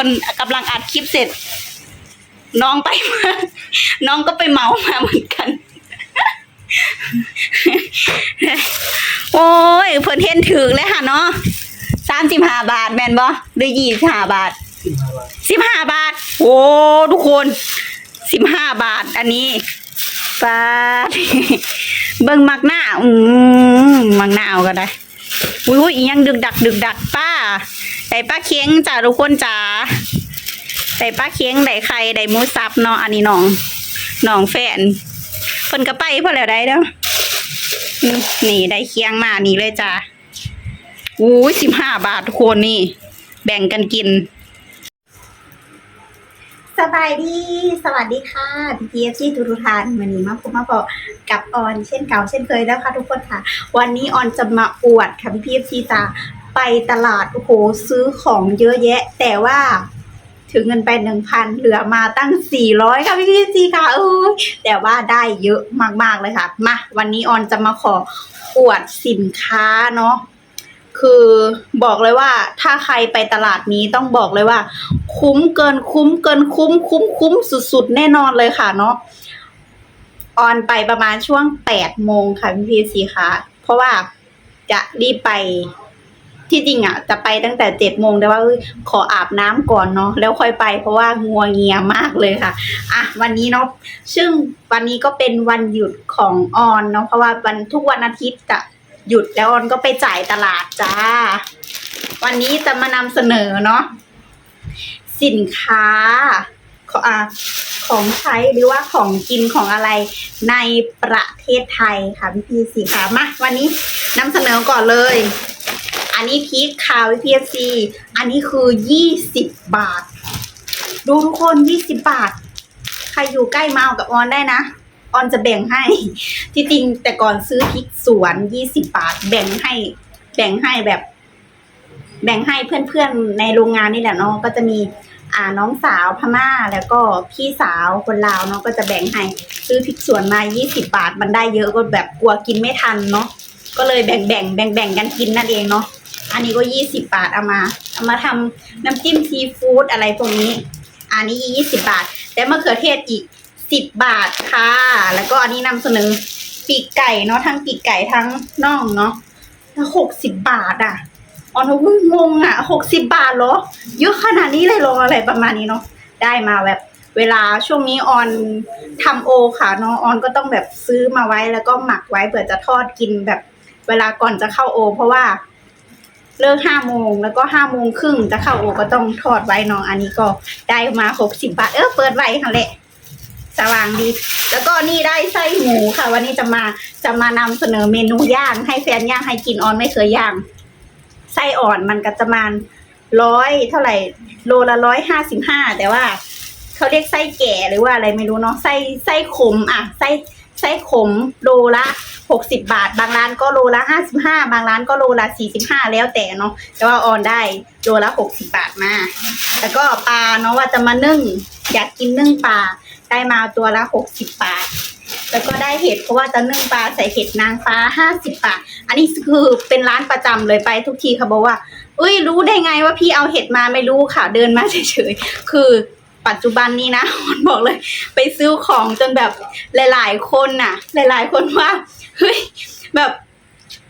คนกำลังอัดคลิปเสร็จ น้องไปมาน้องก็ไปเมามาเหมือนกัน โอ้ยเพิ่นเห็นถึงเลยค่ะเนาะสามสิบห้าบาทแมนบ่หรือยี่สิบห้าบาทสิบห้าบาท โอ้ทุกคนสิบห้าบาท อันนี้บาทเบิ่งมักหน้า อืมมักหน้าเอาก็ได้อุ้ยอยังดึกดัก ดึกดักป้า ได้ป้าเคียงจ้าทุกคนจ้าได้ป้าเคียงได้ไข่ได้หมูสับเนาะอันนี้น้องน้องแฟนเพิ่นก็ไปพอแล้วได้เด้อนี่ได้เคียงมานี่เลยจ้าอุ้สิบห้าบาททุกคนนี่ แบ่งกันกิน สบายดี สวัสดีค่ะพี่พีเอฟซีทุทุทานวันนี้มาพบมาบอกกับออนเช่นเก่าเช่นเคยแล้วค่ะทุกคนค่ะ วันนี้ออนจะมาอวดค่ะพี่พีเอฟซีจะ ไปตลาด โอ้โห ซื้อของเยอะแยะ แต่ว่าถึงเงินไปหนึ่งพันเหลือมาตั้งสี่ร้อยค่ะพี่พีเอฟซีค่ะเออแต่ว่าได้เยอะมากๆเลยค่ะ มาวันนี้ออนจะมาขออวดสินค้าเนาะคือบอกเลยว่าถ้าใครไปตลาดนี้ต้องบอกเลยว่า คุ้มเกินคุ้มเกินคุ้ม คุ้มคุ้มสุดๆ แน่นอนเลยค่ะเนาะออนไปประมาณช่วงแปดโมงค่ะพี่พีซีค่ะเพราะว่าจะรีบไป ที่จริงอะจะไปตั้งแต่เจ็ดโมงแต่ว่าขออาบน้ำก่อนเนาะแล้วค่อยไปเพราะว่างัวเงียมากเลยค่ะอะวันนี้เนาะซึ่งวันนี้ก็เป็นวันหยุดของออนเนาะเพราะว่าวันทุกวันอาทิตย์จะหยุดแล้วออนก็ไปจ่ายตลาดจ้า วันนี้จะมานำเสนอเนาะสินค้าของอของใช้หรือว่าของกินของอะไรในประเทศไทยค่ะพี่พีสีค่ะมาวันนี้นำเสนอก่อนเลย อันนี้พริกค่ะพี่พีซีอันนี้คือยี่สิบบาท ดูทุกคนยี่สิบบาท ใครอยู่ใกล้มาเอากับออนได้นะออนจะแบ่งให้ ที่จริงแต่ก่อนซื้อพริกสวนยี่สิบบาท แบ่งให้ แบ่งให้แบบ แบ่งให้เพื่อนๆในโรงงานนี่แหละเนาะก็จะมี อ่าน้องสาวพม่าแล้วก็พี่สาวคนลาวเนาะก็จะแบ่งให้ ซื้อพริกสวนมา20บาท มันได้เยอะก็แบบกลัวกินไม่ทันเนาะก็เลยแบ่งแบ่งแบ่งแบ่งกันกินนั่นเองเนาะ อันนี้ก็20บบาทเอามาเอามาทำน้ำจิ้มซีฟู้ดอะไรพวกนี้ อันนี้20บบาท แต่มะเขือเทศอีก10บบาทค่ะ แล้วก็อันนี้นำเสนอปีกไก่เนาะทั้งปีกไก่ทั้งน่องเนาะแล้ว60บาทอะออนก็งงอะหกสิบบาทเหรอเยอะขนาดนี้เลยเหรออะไรประมาณนี้เนาะได้มาแบบเวลาช่วงนี้ออนทำโอค่ะเนาะออนก็ต้องแบบซื้อมาไว้แล้วก็หมักไว้เผื่อจะทอดกินแบบเวลาก่อนจะเข้าโอ เพราะว่า เลิกห้าโมงแล้วก็ห้าโมงครึ่งจะเข้าโอก็ต้องทอดไว้เนาะอันนี้ก็ได้มาหกสิบบาท เออเปิดไว้ค่ะแหละสว่างดี แล้วก็นี่ได้ไส้หมูค่ะ วันนี้จะมาจะมานำเสนอเมนูย่าง ให้แฟนย่างให้กินออนไม่เคยย่างไส้อ่อนมันก็จะมาร้อยเท่าไหร่โลละร้อยห้าสิบห้าแต่ว่าเขาเรียกไส้แก่หรือว่าอะไรไม่รู้เนาะไส้ไส้ขมอะไส้ไส้ขมโลละ หกสิบบาท บางร้านก็โลละห้าสิบห้าบางร้านก็โลละสี่สิบห้าแล้วแต่เนาะแต่ว่าออนได้โลละหกสิบบาทมาแล้วก็ปลาเนาะว่าจะมานึ่ง อยากกินนึ่งปลาได้มาตัวละหกสิบบาท แล้วก็ได้เห็ดเพราะว่าจะนึ่งปลาใส่เห็ดนางฟ้าห้าสิบบาท อันนี้คือเป็นร้านประจำเลยไปทุกทีเขาบอกว่าเอ้ยรู้ได้ไงว่าพี่เอาเห็ดมาไม่รู้ค่ะเดินมาเฉยๆคือปัจจุบันนี้นะบอกเลย ไปซื้อของจนแบบหลาย ๆ คนน่ะ หลาย ๆ คนว่า เฮ้ยแบบ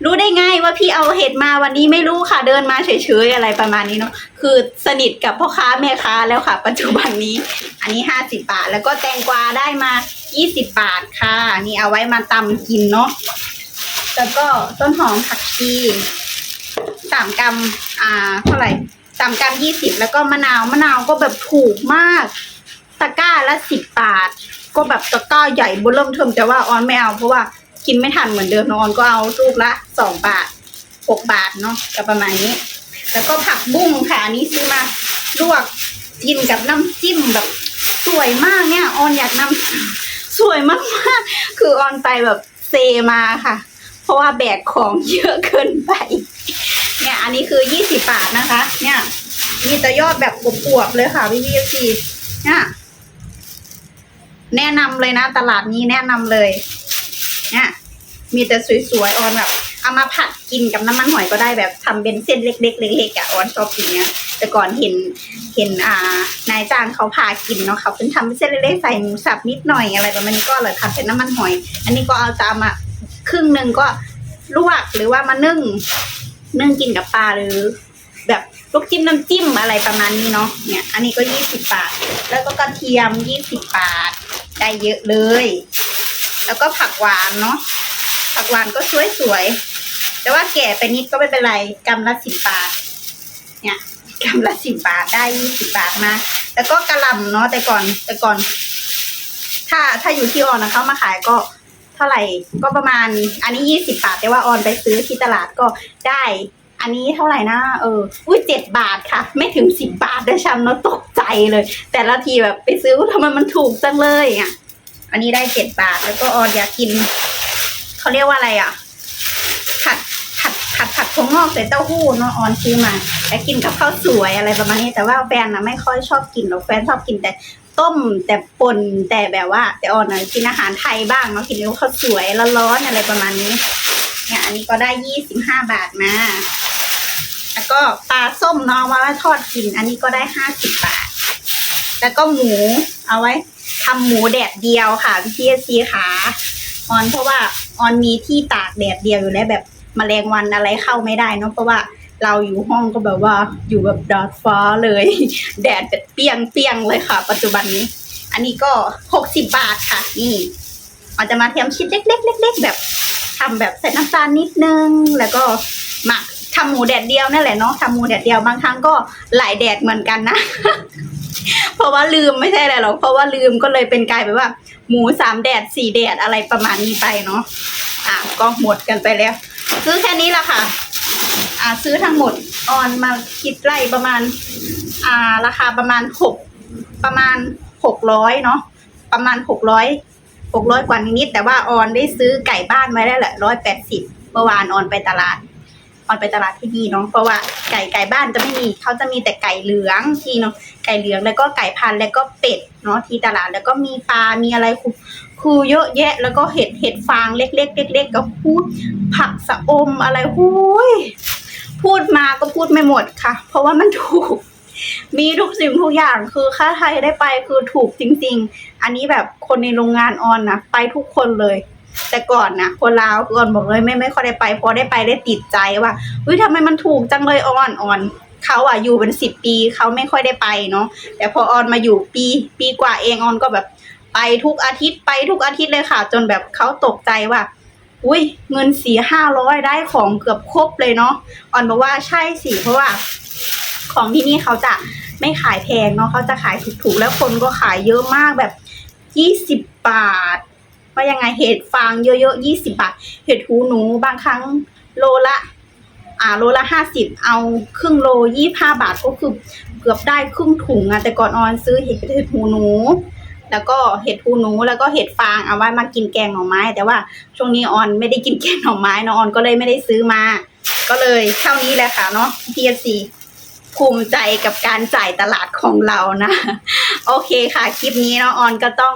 รู้ได้ไงว่าพี่เอาเห็ดมาวันนี้ไม่รู้ค่ะเดินมาเฉยๆอะไรประมาณนี้เนาะคือสนิทกับพ่อค้าแม่ค้าแล้วค่ะ ปัจจุบันนี้ อันนี้ห้าสิบบาท แล้วก็แตงกวาได้มายี่สิบบาทค่ะนี่เอาไว้มาตำกินเนาะแล้วก็ต้นหอมผักชีสามกรัมอ่า เท่าไหร่สามกรัมยี่สิบแล้วก็มะนาวมะนาวก็แบบถูกมาก ตะกร้าละสิบบาท ก็แบบตะกร้าใหญ่เบนเริ่มเทิมแต่ว่าออนไม่เอาเพราะว่า กินไม่ทันเหมือนเดิมนอออนก็เอาลูกละสองบาทหกบาทเนาะก็ประมาณนี้ แล้วก็ผักบุ้งค่ะอันนี้ซื้อมาลวกกินกับน้ำจิ้มแบบ สวยมากเนี่ย ออนอยากนำสวยมากมากๆคือออนไปแบบเซมาค่ะ เพราะว่าแบกของเยอะเกินไป เนี่ย อันนี้คือยี่สิบบาทนะคะ เนี่ย มีแต่ยอดแบบอวบๆเลยค่ะพี่พี่ซีเนี่ยแนะนำเลยนะ ตลาดนี้แนะนำเลย เนี่ยมีแต่สวยๆออนแบบเอามาผัดกินกับน้ำมันหอยก็ได้แบบทำเป็นเส้นเล็กๆเล็กๆอะออนชอบกินเนี่ยแต่ก่อนเห็นเห็นอ่านายจ้างเขาพากินเนาะเขาเพิ่งทำเป็นเส้นเล็กๆใส่หมูสับนิดหน่อยอะไรประมาณนี้ก็เลยทำเป็นน้ำมันหอย อันนี้ก็เอาตามมาครึ่งหนึ่งก็ลวกหรือว่ามานึ่งนึ่งกินกับปลาหรือ แบบลูกจิ้มน้ำจิ้มอะไรประมาณนี้เนาะเนี่ย อันนี้ก็ยี่สิบบาท แล้วก็กระเทียมยี่สิบบาทได้เยอะเลย แล้วก็ผักหวานเนาะผักหวานก็สวยสวยๆแต่ว่าแก่ไปนิดก็ไม่เป็นไรกำละสิบบาท เนี่ยกำละสิบบาทได้ยี่สิบบาทมาแล้วก็กระลำเนาะแต่ก่อนแต่ก่อน ถ้าถ้าอยู่ที่ออนนะเขามาขายก็เท่าไหร่ก็ประมาณ อันนี้ยี่สิบาท แต่ว่าออนไปซื้อที่ตลาดก็ได้ อันนี้เท่าไหร่นะเอออุ้ยเจ็ดบาทค่ะ ไม่ถึงสิบบาทด้วยซ้ำเนาะตกใจเลย แต่ละทีแบบไปซื้อทำไมมันถูกจังเลยอะ อันนี้ได้เจ็ดบาท แล้วก็ออนอยากกิน เขาเรียกว่าอะไรอะ ผัดผัดผัดผัดถั่วงอกใส่เต้าหู้เนาะออนซื้อมาแล้วกินกับข้าวสวยอะไรประมาณนี้ แต่ว่าแฟนนะไม่ค่อยชอบกินหรอกแฟนชอบกินแต่ต้มแต่ป่นแต่แบบว่า แต่ออนนะกินอาหารไทยบ้างเนาะกินกับข้าวสวยร้อนๆอะไรประมาณนี้เนี่ยอันนี้ก็ได้ยี่สิบห้าบาทมาแล้วก็ปลาส้มเนาะเอามาทอดกิน อันนี้ก็ได้ห้าสิบบาท แล้วก็หมูเอาไว้ ทำหมูแดดเดียวค่ะพี่เอซีขาออนเพราะว่าออนมีที่ตากแดดเดียวอยู่แล้วแบบแมลงวันอะไรเข้าไม่ได้เนาะเพราะว่าเราอยู่ห้องก็แบบว่าอยู่แบบดาดฟ้าเลย แดดแบบเปียงเปียงเลยค่ะ ปัจจุบันนี้ อันนี้ก็หกสิบบาทค่ะ นี่มันจะมาเทียมชิ้นเล็กๆเล็กๆแบบทำแบบใส่น้ำตาลนิดนึง แล้วก็หมักทำหมูแดดเดียวนั่นแหละเนาะทำหมูแดดเดียวบางครั้งก็หลายแดดเหมือนกันนะ เพราะว่าลืมไม่ใช่อะไรหรอกเพราะว่าลืมก็เลยเป็นกลายแบบว่า หมูสามแดดสี่แดดอะไรประมาณนี้ไปเนาะอะก็หมดกันไปแล้ว ซื้อแค่นี้แหละค่ะอ่าซื้อทั้งหมดออนมาคิดไล่ประมาณ อ่าราคาประมาณหกประมาณหกร้อยเนาะประมาณหกร้อยหกร้อยกว่านิดๆแต่ว่าออนได้ซื้อไก่บ้านไว้ได้แหละร้อยแปดสิบเมื่อวานออนไปตลาด ออนไปตลาดที่นี่เนาะเพราะว่าไก่ไก่บ้านจะไม่มีเขาจะมีแต่ไก่เหลืองที่เนาะไก่เหลืองแล้วก็ไก่พันแล้วก็เป็ดเนาะที่ตลาดแล้วก็มีปลา มีอะไรคือคือเยอะแยะ แล้วก็เห็ดเห็ดฟางเล็กๆเล็กๆกับพูดผักสะอมอะไรหูยพูดมาก็พูดไม่หมดค่ะ เพราะว่ามันถูก มีทุกสิ่งทุกอย่างคือค่าไทยได้ไปคือถูกจริง ๆ อันนี้แบบคนในโรงงานออนนะไปทุกคนเลย แต่ก่อนนะคนลาวคือออนบอกเลยไม่ไม่ค่อยได้ไป พอได้ไปได้ติดใจว่าเฮ้ยทำไมมันถูกจังเลยออนออนเขาอะอยู่เป็นสิบปีเขาไม่ค่อยได้ไปเนาะแต่พอออนมาอยู่ปีปีกว่าเองออนก็แบบไปทุกอาทิตย์ไปทุกอาทิตย์เลยค่ะ จนแบบเขาตกใจว่าอุ้ยเงินสี่ห้าร้อยได้ของเกือบครบเลยเนาะออนบอกว่าใช่สิเพราะว่า ของที่นี่เขาจะไม่ขายแพงเนาะเขาจะขายถูกๆ แล้วคนก็ขายเยอะมากแบบยี่สิบบาทายังไงเห็ดฟางเยอะๆยี่สิบาท เห็ดหูหนูบางครั้งโลละอ่าโลละห้าสิบเอาครึ่งโลยี่ห้าบาทก็คือเกือบได้ครึ่งถุงอะแต่ก่อนออนซื้อเห็ดเห็ดหูหนู แล้วก็เห็ดหูหนูแล้วก็เห็ดฟางเอาไว้มากินแกงหน่อไม้ แต่ว่าช่วงนี้ออนไม่ได้กินแกงหน่อไม้เนาะออนก็เลยไม่ได้ซื้อมา ก็เลยเท่านี้แหละค่ะเนาะ PSC ภูมิใจกับการจ่ายตลาดของเรานะ โอเคค่ะ คลิปนี้เนาะออนก็ต้อง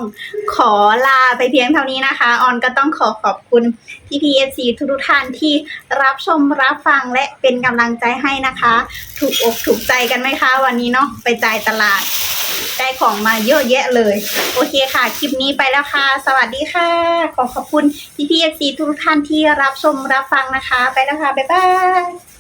ขอลาไปเพียงเท่านี้นะคะ ออนก็ต้องขอขอบคุณพี่พีเอซีทุกท่านที่รับชมรับฟังและเป็นกำลังใจให้นะคะ ถูกอกถูกใจกันไหมคะ วันนี้เนาะไปจ่ายตลาดได้ของมาเยอะแยะเลย โอเคค่ะ คลิปนี้ไปแล้วค่ะ สวัสดีค่ะ ขอขอบคุณพี่พีเอซีทุกท่านที่รับชมรับฟังนะคะ ไปแล้วค่ะ บ๊ายบาย